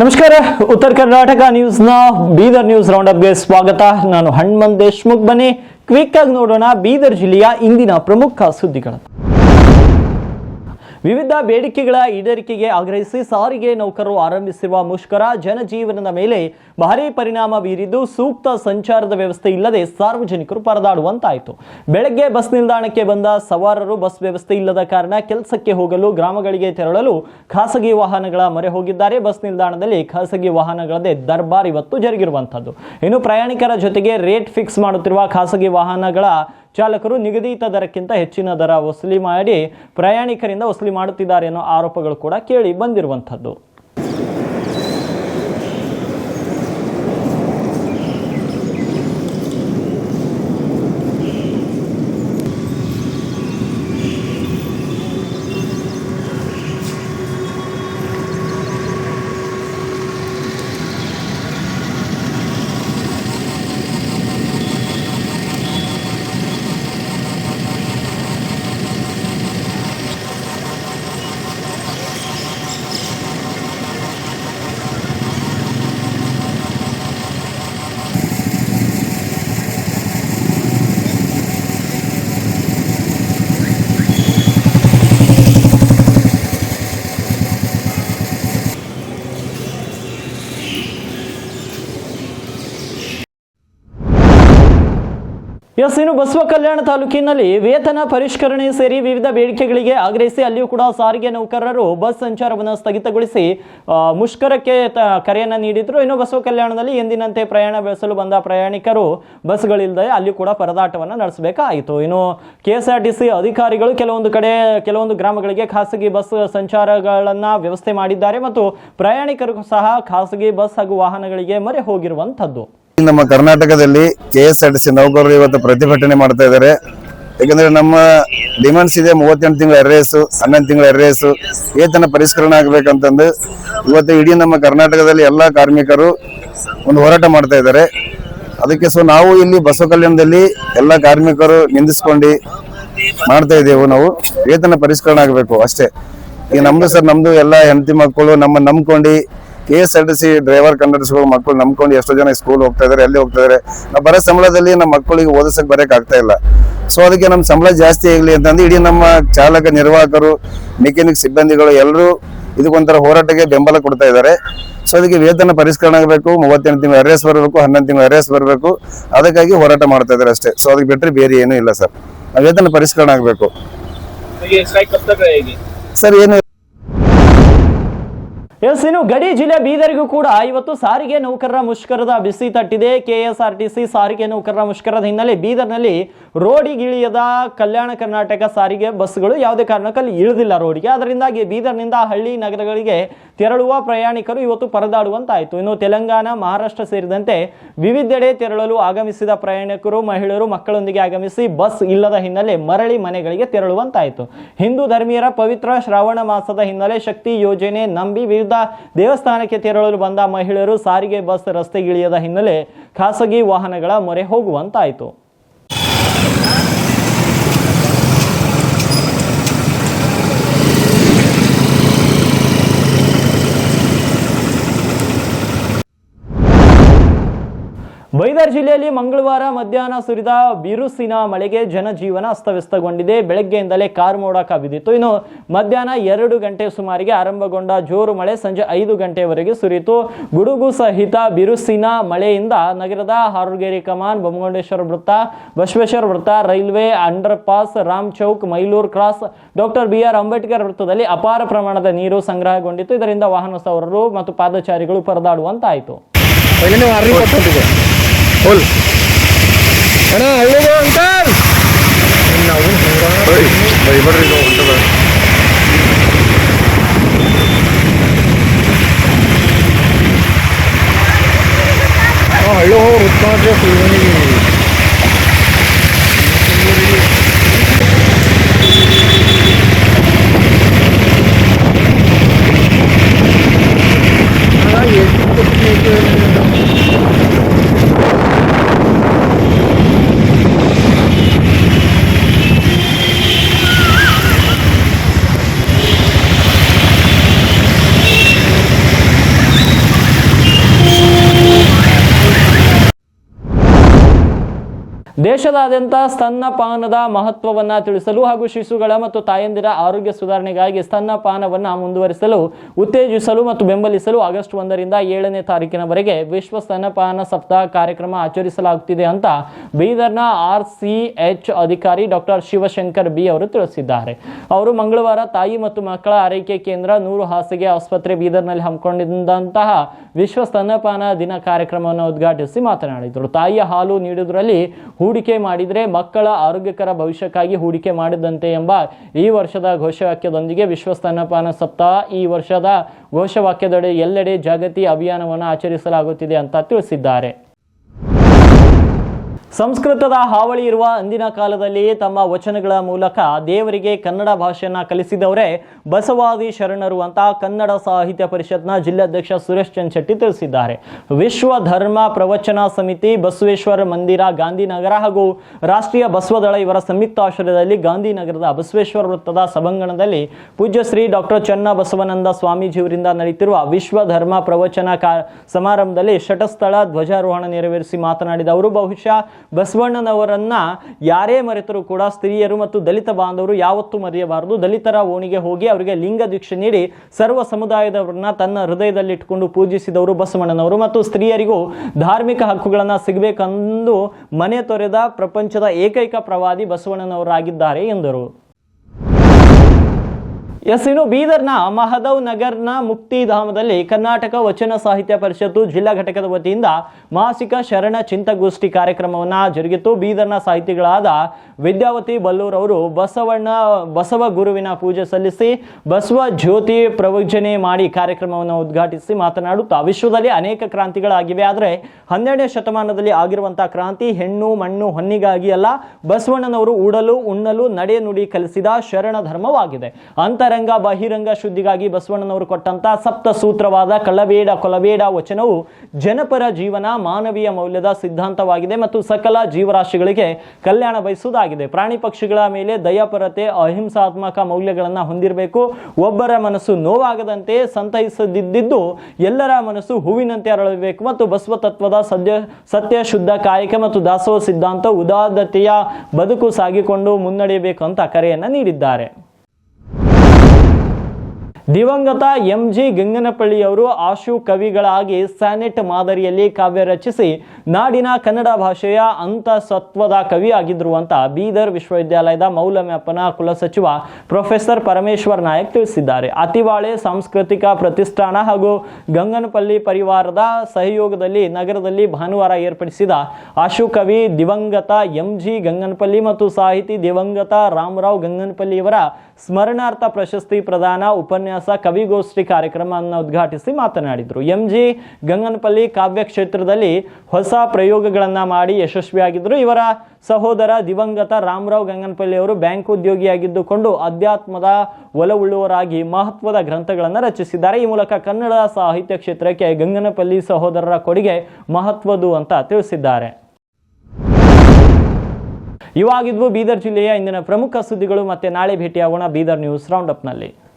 ನಮಸ್ಕಾರ, ಉತ್ತರ ಕರ್ನಾಟಕ ನ್ಯೂಸ್ನ Bidar news round ಅಪ್ಗೆ ಸ್ವಾಗತ. ನಾನು ಹಣ್ಮಂತ್ ದೇಶ್ಮುಖ್ ಬನ್ನಿ. ಕ್ವಿಕ್ ಆಗಿ ನೋಡೋಣ ಬೀದರ್ ಜಿಲ್ಲೆಯ ಇಂದಿನ ಪ್ರಮುಖ ಸುದ್ದಿಗಳನ್ನು. ವಿವಿಧ ಬೇಡಿಕೆಗಳ ಈಡೇರಿಕೆಗೆ ಆಗ್ರಹಿಸಿ ಸಾರಿಗೆ ನೌಕರರು ಆರಂಭಿಸಿರುವ ಮುಷ್ಕರ ಜನಜೀವನದ ಮೇಲೆ ಭಾರೀ ಪರಿಣಾಮ ಬೀರಿದ್ದು ಸೂಕ್ತ ಸಂಚಾರದ ವ್ಯವಸ್ಥೆ ಇಲ್ಲದೆ ಸಾರ್ವಜನಿಕರು ಪರದಾಡುವಂತಾಯಿತು. ಬೆಳಗ್ಗೆ ಬಸ್ ನಿಲ್ದಾಣಕ್ಕೆ ಬಂದ ಸವಾರರು ಬಸ್ ವ್ಯವಸ್ಥೆ ಇಲ್ಲದ ಕಾರಣ ಕೆಲಸಕ್ಕೆ ಹೋಗಲು ಗ್ರಾಮಗಳಿಗೆ ತೆರಳಲು ಖಾಸಗಿ ವಾಹನಗಳ ಮೊರೆ ಹೋಗಿದ್ದಾರೆ. ಬಸ್ ನಿಲ್ದಾಣದಲ್ಲಿ ಖಾಸಗಿ ವಾಹನಗಳದೇ ದರ್ಬಾರ್ ಇವತ್ತು ಜರುಗಿರುವಂಥದ್ದು. ಇನ್ನು ಪ್ರಯಾಣಿಕರ ಜೊತೆಗೆ ರೇಟ್ ಫಿಕ್ಸ್ ಮಾಡುತ್ತಿರುವ ಖಾಸಗಿ ವಾಹನಗಳ ಚಾಲಕರು ನಿಗದಿತ ದರಕ್ಕಿಂತ ಹೆಚ್ಚಿನ ದರ ವಸೂಲಿ ಮಾಡಿ ಪ್ರಯಾಣಿಕರಿಂದ ವಸೂಲಿ ಮಾಡುತ್ತಿದ್ದಾರೆ ಅನ್ನೋ ಆರೋಪಗಳು ಕೂಡ ಕೇಳಿ ಬಂದಿರುವಂಥದ್ದು. ಎಸ್ ಇನ್ನು ಬಸವ ಕಲ್ಯಾಣ ತಾಲೂಕಿನಲ್ಲಿ ವೇತನ ಪರಿಷ್ಕರಣೆ ಸೇರಿ ವಿವಿಧ ಬೇಡಿಕೆಗಳಿಗೆ ಆಗ್ರಹಿಸಿ ಅಲ್ಲಿಯೂ ಕೂಡ ಸಾರಿಗೆ ನೌಕರರು ಬಸ್ ಸಂಚಾರವನ್ನು ಸ್ಥಗಿತಗೊಳಿಸಿ ಮುಷ್ಕರಕ್ಕೆ ಕರೆಯನ್ನು ನೀಡಿದ್ರು. ಇನ್ನು ಬಸವ ಕಲ್ಯಾಣದಲ್ಲಿ ಎಂದಿನಂತೆ ಪ್ರಯಾಣ ಬೆಳೆಸಲು ಬಂದ ಪ್ರಯಾಣಿಕರು ಬಸ್ಗಳಿಲ್ಲದೆ ಅಲ್ಲಿಯೂ ಕೂಡ ಪರದಾಟವನ್ನು ನಡೆಸಬೇಕಾಯಿತು. ಇನ್ನು ಕೆ ಅಧಿಕಾರಿಗಳು ಕೆಲವೊಂದು ಕಡೆ, ಕೆಲವೊಂದು ಗ್ರಾಮಗಳಿಗೆ ಖಾಸಗಿ ಬಸ್ ಸಂಚಾರಗಳನ್ನು ವ್ಯವಸ್ಥೆ ಮಾಡಿದ್ದಾರೆ ಮತ್ತು ಪ್ರಯಾಣಿಕರು ಸಹ ಖಾಸಗಿ ಬಸ್ ಹಾಗೂ ವಾಹನಗಳಿಗೆ ಮರೆ ಹೋಗಿರುವಂಥದ್ದು. ನಮ್ಮ ಕರ್ನಾಟಕದಲ್ಲಿ K S R T C ನೌಕರರು ಇವತ್ತು ಪ್ರತಿಭಟನೆ ಮಾಡ್ತಾ ಇದ್ದಾರೆ. ಯಾಕಂದ್ರೆ ನಮ್ಮ ಡಿಮಾಂಡ್ಸ್ ಇದೆ ಮೂವತ್ತೆಂಟು ತಿಂಗಳ ಎರ್ರೇಸು ಹನ್ನೊಂದು ತಿಂಗಳ ಎರ್ರೇಸು ವೇತನ ಪರಿಷ್ಕರಣೆ ಆಗ್ಬೇಕಂತಂದು ಇವತ್ತು ಇಡೀ ನಮ್ಮ ಕರ್ನಾಟಕದಲ್ಲಿ ಎಲ್ಲ ಕಾರ್ಮಿಕರು ಒಂದು ಹೋರಾಟ ಮಾಡ್ತಾ ಇದ್ದಾರೆ. ಅದಕ್ಕೆ ಸೊ ನಾವು ಇಲ್ಲಿ ಬಸವ ಕಲ್ಯಾಣದಲ್ಲಿ ಎಲ್ಲ ಕಾರ್ಮಿಕರು ನಿಂದಿಸ್ಕೊಂಡು ಮಾಡ್ತಾ ಇದ್ದೇವೆ ನಾವು. ವೇತನ ಪರಿಷ್ಕರಣೆ ಆಗಬೇಕು ಅಷ್ಟೇ. ಈಗ ನಮ್ದು ಸರ್ ನಮ್ದು ಎಲ್ಲ ಹೆಂಡತಿ ಮಕ್ಕಳು ನಮ್ಮ ನಂಬ್ಕೊಂಡು K S R T C driver ಕಂಡಕ್ಟರ್ಸ್ಗಳು ಮಕ್ಕಳು ನಂಬ್ಕೊಂಡು ಎಷ್ಟೋ ಜನ ಸ್ಕೂಲ್ ಹೋಗ್ತಾ ಇದಾರೆ ಎಲ್ಲಿ ಹೋಗ್ತಾ ಇದಾರೆ. ನಾವು ಬರೋ ಸಂಬಳದಲ್ಲಿ ನಮ್ಮ ಮಕ್ಕಳಿಗೆ ಓದಿಸಕ್ಕೆ ಬರೋಕೆ ಆಗ್ತಾ ಇಲ್ಲ. ಸೊ ಅದಕ್ಕೆ ನಮ್ಮ ಸಂಬಳ ಜಾಸ್ತಿ ಆಗಲಿ ಅಂತಂದು ಇಡೀ ನಮ್ಮ ಚಾಲಕ ನಿರ್ವಾಹಕರು ಮೆಕ್ಯಾನಿಕ್ ಸಿಬ್ಬಂದಿಗಳು ಎಲ್ಲರೂ ಇದಕ್ಕೊಂಥರ ಹೋರಾಟಕ್ಕೆ ಬೆಂಬಲ ಕೊಡ್ತಾ ಇದ್ದಾರೆ ಸೊ ಅದಕ್ಕೆ ವೇತನ ಪರಿಷ್ಕರಣೆ ಆಗಬೇಕು ಮೂವತ್ತೆಂಟು ತಿಂಗಳು ಅರೆಸ್ ಬರಬೇಕು ಹನ್ನೊಂದು ತಿಂಗಳು ಅರೆಸ್ ಬರಬೇಕು. ಅದಕ್ಕಾಗಿ ಹೋರಾಟ ಮಾಡ್ತಾ ಇದ್ದಾರೆ ಅಷ್ಟೇ. ಸೊ ಅದಕ್ಕೆ ಬಿಟ್ಟರೆ ಬೇರೆ ಏನೂ ಇಲ್ಲ ಸರ್. ವೇತನ ಪರಿಷ್ಕರಣೆ ಆಗಬೇಕು. ಸರ್ ಏನು ಎಸ್, ಇನ್ನು ಗಡಿ ಜಿಲ್ಲೆ ಬೀದರ್ಗೂ ಕೂಡ ಇವತ್ತು ಸಾರಿಗೆ ನೌಕರರ ಮುಷ್ಕರದ ಬಿಸಿ ತಟ್ಟಿದೆ. ಕೆಎಸ್ಆರ್ಟಿಸಿ ಸಾರಿಗೆ ನೌಕರರ ಮುಷ್ಕರದ ಹಿನ್ನೆಲೆ ಬೀದರ್ನಲ್ಲಿ ರೋಡಿಗಿಳಿಯದ ಕಲ್ಯಾಣ ಕರ್ನಾಟಕ ಸಾರಿಗೆ ಬಸ್ಗಳು ಯಾವುದೇ ಕಾರಣಕ್ಕಲ್ಲಿ ಇಳಿದಿಲ್ಲ ರೋಡಿಗೆ. ಅದರಿಂದಾಗಿ ಬೀದರ್ನಿಂದ ಹಳ್ಳಿ ನಗರಗಳಿಗೆ ತೆರಳುವ ಪ್ರಯಾಣಿಕರು ಇವತ್ತು ಪರದಾಡುವಂತಾಯಿತು. ಇನ್ನು ತೆಲಂಗಾಣ, ಮಹಾರಾಷ್ಟ್ರ ಸೇರಿದಂತೆ ವಿವಿಧೆಡೆ ತೆರಳಲು ಆಗಮಿಸಿದ ಪ್ರಯಾಣಿಕರು, ಮಹಿಳೆಯರು, ಮಕ್ಕಳೊಂದಿಗೆ ಆಗಮಿಸಿ ಬಸ್ ಇಲ್ಲದ ಹಿನ್ನೆಲೆ ಮರಳಿ ಮನೆಗಳಿಗೆ ತೆರಳುವಂತಾಯಿತು. ಹಿಂದೂ ಧರ್ಮೀಯರ ಪವಿತ್ರ ಶ್ರಾವಣ ಮಾಸದ ಹಿನ್ನೆಲೆ ಶಕ್ತಿ ಯೋಜನೆ ನಂಬಿ ವಿವಿಧ ದೇವಸ್ಥಾನಕ್ಕೆ ತೆರಳಲು ಬಂದ ಮಹಿಳೆಯರು ಸಾರಿಗೆ ಬಸ್ ರಸ್ತೆಗಿಳಿಯದ ಹಿನ್ನೆಲೆ ಖಾಸಗಿ ವಾಹನಗಳ ಮೊರೆ ಹೋಗುವಂತಾಯಿತು. ಬೈದರ್ ಜಿಲ್ಲೆಯಲ್ಲಿ ಮಂಗಳವಾರ ಮಧ್ಯಾಹ್ನ ಸುರಿದ ಬಿರುಸಿನ ಮಳೆಗೆ ಜನಜೀವನ ಅಸ್ತವ್ಯಸ್ತಗೊಂಡಿದೆ. ಬೆಳಗ್ಗೆಯಿಂದಲೇ ಕಾರ್ ಮೋಡ ಕವಿದಿತ್ತು. ಇನ್ನು ಮಧ್ಯಾಹ್ನ ಎರಡು ಗಂಟೆ ಸುಮಾರಿಗೆ ಆರಂಭಗೊಂಡ ಜೋರು ಮಳೆ ಸಂಜೆ ಐದು ಗಂಟೆವರೆಗೆ ಸುರಿಯಿತು. ಗುಡುಗು ಸಹಿತ ಬಿರುಸಿನ ಮಳೆಯಿಂದ ನಗರದ ಹಾರುಗೇರಿ ಕಮಾನ್, ಬೊಮ್ಮಗೊಂಡೇಶ್ವರ ವೃತ್ತ, ಬಸವೇಶ್ವರ ವೃತ್ತ, railway underpass Ram Chowk, Mailur cross, doctor B R Ambedkar ವೃತ್ತದಲ್ಲಿ ಅಪಾರ ಪ್ರಮಾಣದ ನೀರು ಸಂಗ್ರಹಗೊಂಡಿತ್ತು. ಇದರಿಂದ ವಾಹನ ಸವಾರರು ಮತ್ತು ಪಾದಚಾರಿಗಳು ಪರದಾಡುವಂತಾಯಿತು. पहिल्याने वारली पडतो तुझं बोल अण्णा हॅलो गो अंकल हॅलो हो रुत्ताच्या ದೇಶದಾದ್ಯಂತ ಸ್ತನ್ನಪಾನದ ಮಹತ್ವವನ್ನ ತಿಳಿಸಲು ಹಾಗೂ ಶಿಶುಗಳ ಮತ್ತು ತಾಯಂದಿರ ಆರೋಗ್ಯ ಸುಧಾರಣೆಗಾಗಿ ಸ್ತನ್ನಪಾನವನ್ನ ಮುಂದುವರಿಸಲು, ಉತ್ತೇಜಿಸಲು ಮತ್ತು ಬೆಂಬಲಿಸಲು ಆಗಸ್ಟ್ ಒಂದರಿಂದ ಏಳನೇ ತಾರೀಕಿನವರೆಗೆ ವಿಶ್ವ ಸ್ತನ್ನಪಾನ ಸಪ್ತಾಹ ಕಾರ್ಯಕ್ರಮ ಆಚರಿಸಲಾಗುತ್ತಿದೆ ಅಂತ ಬೀದರ್ನ ಆರ್ ಸಿ ಅಧಿಕಾರಿ ಡಾಕ್ಟರ್ ಶಿವಶಂಕರ್ ಬಿ ಅವರು ತಿಳಿಸಿದ್ದಾರೆ. ಅವರು ಮಂಗಳವಾರ ತಾಯಿ ಮತ್ತು ಮಕ್ಕಳ ಆರೈಕೆ ಕೇಂದ್ರ ನೂರು ಹಾಸಿಗೆ ಆಸ್ಪತ್ರೆ ಬೀದರ್ನಲ್ಲಿ ಹಮ್ಮಿಕೊಂಡಿದ್ದಂತಹ ವಿಶ್ವ ಸ್ತನ್ನಪಾನ ದಿನ ಕಾರ್ಯಕ್ರಮವನ್ನು ಉದ್ಘಾಟಿಸಿ ಮಾತನಾಡಿದರು. ತಾಯಿಯ ಹಾಲು ನೀಡುವುದರಲ್ಲಿ ಹೂಡಿಕೆ ಮಾಡಿದರೆ ಮಕ್ಕಳ ಆರೋಗ್ಯಕರ ಭವಿಷ್ಯಕ್ಕಾಗಿ ಹೂಡಿಕೆ ಮಾಡಿದಂತೆ ಎಂಬ ಈ ವರ್ಷದ ಘೋಷವಾಕ್ಯದೊಂದಿಗೆ ವಿಶ್ವ ಸ್ತನ್ಯಪಾನ ಸಪ್ತಾಹ ಈ ವರ್ಷದ ಘೋಷವಾಕ್ಯದಡಿ ಎಲ್ಲೆಡೆ ಜಾಗತಿ ಅಭಿಯಾನವನ್ನು ಆಚರಿಸಲಾಗುತ್ತಿದೆ ಅಂತ ತಿಳಿಸಿದ್ದಾರೆ. ಸಂಸ್ಕೃತದ ಹಾವಳಿ ಇರುವ ಅಂದಿನ ಕಾಲದಲ್ಲಿ ತಮ್ಮ ವಚನಗಳ ಮೂಲಕ ದೇವರಿಗೆ ಕನ್ನಡ ಭಾಷೆಯನ್ನು ಕಲಿಸಿದವರೇ ಬಸವಾದಿ ಶರಣರು ಅಂತ ಕನ್ನಡ ಸಾಹಿತ್ಯ ಪರಿಷತ್ನ ಜಿಲ್ಲಾಧ್ಯಕ್ಷ ಸುರೇಶ್ ಚಂದ್ ಶೆಟ್ಟಿ ತಿಳಿಸಿದ್ದಾರೆ. ವಿಶ್ವ ಧರ್ಮ ಪ್ರವಚನ ಸಮಿತಿ ಬಸವೇಶ್ವರ ಮಂದಿರ ಗಾಂಧಿನಗರ ಹಾಗೂ ರಾಷ್ಟ್ರೀಯ ಬಸವದಳ ಇವರ ಸಂಯುಕ್ತ ಆಶ್ರಯದಲ್ಲಿ ಗಾಂಧಿನಗರದ ಬಸವೇಶ್ವರ ವೃತ್ತದ ಸಭಾಂಗಣದಲ್ಲಿ ಪೂಜ್ಯ ಶ್ರೀ ಡಾಕ್ಟರ್ ಚನ್ನ ಬಸವನಂದ ಸ್ವಾಮೀಜಿಯವರಿಂದ ನಡೆಯುತ್ತಿರುವ ವಿಶ್ವ ಧರ್ಮ ಪ್ರವಚನ ಸಮಾರಂಭದಲ್ಲಿ ಶಟಸ್ಥಳ ಧ್ವಜಾರೋಹಣ ನೆರವೇರಿಸಿ ಮಾತನಾಡಿದ ಅವರು, ಬಹುಶಃ ಬಸವಣ್ಣನವರನ್ನ ಯಾರೇ ಮರೆತರೂ ಕೂಡ ಸ್ತ್ರೀಯರು ಮತ್ತು ದಲಿತ ಬಾಂಧವರು ಯಾವತ್ತೂ ಮರೆಯಬಾರದು. ದಲಿತರ ಓಣಿಗೆ ಹೋಗಿ ಅವರಿಗೆ ಲಿಂಗ ದೀಕ್ಷೆ ನೀಡಿ ಸರ್ವ ಸಮುದಾಯದವರನ್ನ ತನ್ನ ಹೃದಯದಲ್ಲಿಟ್ಟುಕೊಂಡು ಪೂಜಿಸಿದವರು ಬಸವಣ್ಣನವರು. ಮತ್ತು ಸ್ತ್ರೀಯರಿಗೂ ಧಾರ್ಮಿಕ ಹಕ್ಕುಗಳನ್ನು ಸಿಗಬೇಕೆಂದು ಮನೆ ತೊರೆದ ಪ್ರಪಂಚದ ಏಕೈಕ ಪ್ರವಾದಿ ಬಸವಣ್ಣನವರಾಗಿದ್ದಾರೆ ಎಂದರು. ಎಸ್ ಬೀದರ್ನ ಮಹದವ್ ನಗರ್ನ ಮುಕ್ತಿಧಾಮದಲ್ಲಿ ಕರ್ನಾಟಕ ವಚನ ಸಾಹಿತ್ಯ ಪರಿಷತ್ತು ಜಿಲ್ಲಾ ಘಟಕದ ವತಿಯಿಂದ ಮಾಸಿಕ ಶರಣ ಚಿಂತಗೋಷ್ಠಿ ಕಾರ್ಯಕ್ರಮವನ್ನ ಜರುಗಿತು. ಬೀದರ್ನ ಸಾಹಿತಿಗಳಾದ ವಿದ್ಯಾವತಿ ಬಲ್ಲೂರ್ ಅವರು ಬಸವಣ್ಣ, ಬಸವ ಗುರುವಿನ ಪೂಜೆ ಸಲ್ಲಿಸಿ ಬಸವ ಜ್ಯೋತಿ ಪ್ರವಚನೆ ಮಾಡಿ ಕಾರ್ಯಕ್ರಮವನ್ನು ಉದ್ಘಾಟಿಸಿ ಮಾತನಾಡುತ್ತಾ. ವಿಶ್ವದಲ್ಲಿ ಅನೇಕ ಕ್ರಾಂತಿಗಳಾಗಿವೆ. ಆದರೆ ಹನ್ನೆರಡನೇ ಶತಮಾನದಲ್ಲಿ ಆಗಿರುವಂತಹ ಕ್ರಾಂತಿ ಹೆಣ್ಣು, ಮಣ್ಣು ಹೊನ್ನಿಗಾಗಿ ಅಲ್ಲ, ಬಸವಣ್ಣನವರು ಉಡಲು, ಉಣ್ಣಲು, ನಡೆ ನುಡಿ ಕಲಿಸಿದ ಶರಣ ಧರ್ಮವಾಗಿದೆ. ಅಂತರಂಗ ಬಹಿರಂಗ ಶುದ್ಧಿಗಾಗಿ ಬಸವಣ್ಣನವರು ಕೊಟ್ಟಂತ ಸಪ್ತ ಸೂತ್ರವಾದ ಕಳಬೇಡ ಕೊಲಬೇಡ ವಚನವು ಜನಪರ ಜೀವನ, ಮಾನವೀಯ ಮೌಲ್ಯದ ಸಿದ್ಧಾಂತವಾಗಿದೆ ಮತ್ತು ಸಕಲ ಜೀವರಾಶಿಗಳಿಗೆ ಕಲ್ಯಾಣ ಬಯಸುವುದಾಗಿದೆ. ಪ್ರಾಣಿ ಪಕ್ಷಿಗಳ ಮೇಲೆ ದಯಾಪರತೆ, ಅಹಿಂಸಾತ್ಮಕ ಮೌಲ್ಯಗಳನ್ನು ಹೊಂದಿರಬೇಕು. ಒಬ್ಬರ ಮನಸ್ಸು ನೋವಾಗದಂತೆ ಸಂತೈಸದಿದ್ದು ಎಲ್ಲರ ಮನಸ್ಸು ಹೂವಿನಂತೆ ಅರಳಬೇಕು ಮತ್ತು ಬಸವ ತತ್ವದ ಸದ್ಯ ಸತ್ಯ ಶುದ್ಧ ಕಾಯಕ ಮತ್ತು ದಾಸೋಹ ಸಿದ್ಧಾಂತ ಉದಾದತೆಯ ಬದುಕು ಸಾಗಿಕೊಂಡು ಮುನ್ನಡೆಯಬೇಕು ಅಂತ ಕರೆಯನ್ನು ನೀಡಿದ್ದಾರೆ. ದಿವಂಗತ ಎಂ ಜಿ ಗಂಗನಪಳ್ಳಿಯವರು ಆಶು ಕವಿಗಳಾಗಿ ಸ್ಯಾನೆಟ್ ಮಾದರಿಯಲ್ಲಿ ಕಾವ್ಯ ರಚಿಸಿ, ನಾಡಿನ ಕನ್ನಡ ಭಾಷೆಯ ಅಂತಸತ್ವದ ಕವಿಯಾಗಿದ್ರು ಅಂತ ಬೀದರ್ ವಿಶ್ವವಿದ್ಯಾಲಯದ ಮೌಲ್ಯಮಾಪನ ಕುಲಸಚಿವ ಪ್ರೊಫೆಸರ್ ಪರಮೇಶ್ವರ್ ನಾಯಕ್ ತಿಳಿಸಿದ್ದಾರೆ. ಅತಿವಾಳೆ ಸಾಂಸ್ಕೃತಿಕ ಪ್ರತಿಷ್ಠಾನ ಹಾಗೂ ಗಂಗನಪಲ್ಲಿ ಪರಿವಾರದ ಸಹಯೋಗದಲ್ಲಿ ನಗರದಲ್ಲಿ ಭಾನುವಾರ ಏರ್ಪಡಿಸಿದ ಆಶು ಕವಿ ದಿವಂಗತ ಎಂ ಜಿ ಗಂಗನಪಲ್ಲಿ ಮತ್ತು ಸಾಹಿತಿ ದಿವಂಗತ ರಾಮರಾವ್ ಗಂಗನಪಳ್ಳಿಯವರ ಸ್ಮರಣಾರ್ಥ ಪ್ರಶಸ್ತಿ ಪ್ರದಾನ ಉಪನ್ಯಾಸ ಕವಿಗೋಷ್ಠಿ ಕಾರ್ಯಕ್ರಮವನ್ನು ಉದ್ಘಾಟಿಸಿ ಮಾತನಾಡಿದರು. ಎಂ ಜಿ ಗಂಗನಪಲ್ಲಿ ಕಾವ್ಯ ಕ್ಷೇತ್ರದಲ್ಲಿ ಹೊಸ ಪ್ರಯೋಗಗಳನ್ನು ಮಾಡಿ ಯಶಸ್ವಿಯಾಗಿದ್ದರು. ಇವರ ಸಹೋದರ ದಿವಂಗತ ರಾಮರಾವ್ ಗಂಗನಪಲ್ಲಿ ಅವರು ಬ್ಯಾಂಕ್ ಉದ್ಯೋಗಿಯಾಗಿದ್ದುಕೊಂಡು ಅಧ್ಯಾತ್ಮದ ಒಲವುಳ್ಳುವರಾಗಿ ಮಹತ್ವದ ಗ್ರಂಥಗಳನ್ನು ರಚಿಸಿದ್ದಾರೆ. ಈ ಮೂಲಕ ಕನ್ನಡ ಸಾಹಿತ್ಯ ಕ್ಷೇತ್ರಕ್ಕೆ ಗಂಗನಪಲ್ಲಿ ಸಹೋದರರ ಕೊಡುಗೆ ಮಹತ್ವದು ಅಂತ ತಿಳಿಸಿದ್ದಾರೆ. ಇವಾಗಿದ್ವು ಬೀದರ್ ಜಿಲ್ಲೆಯ ಇಂದಿನ ಪ್ರಮುಖ ಸುದ್ದಿಗಳು ಮತ್ತೆ ನಾಳೆ ಭೇಟಿಯಾಗೋಣ ಬೀದರ್ ನ್ಯೂಸ್ ರೌಂಡ್ ಅಪ್ನಲ್ಲಿ.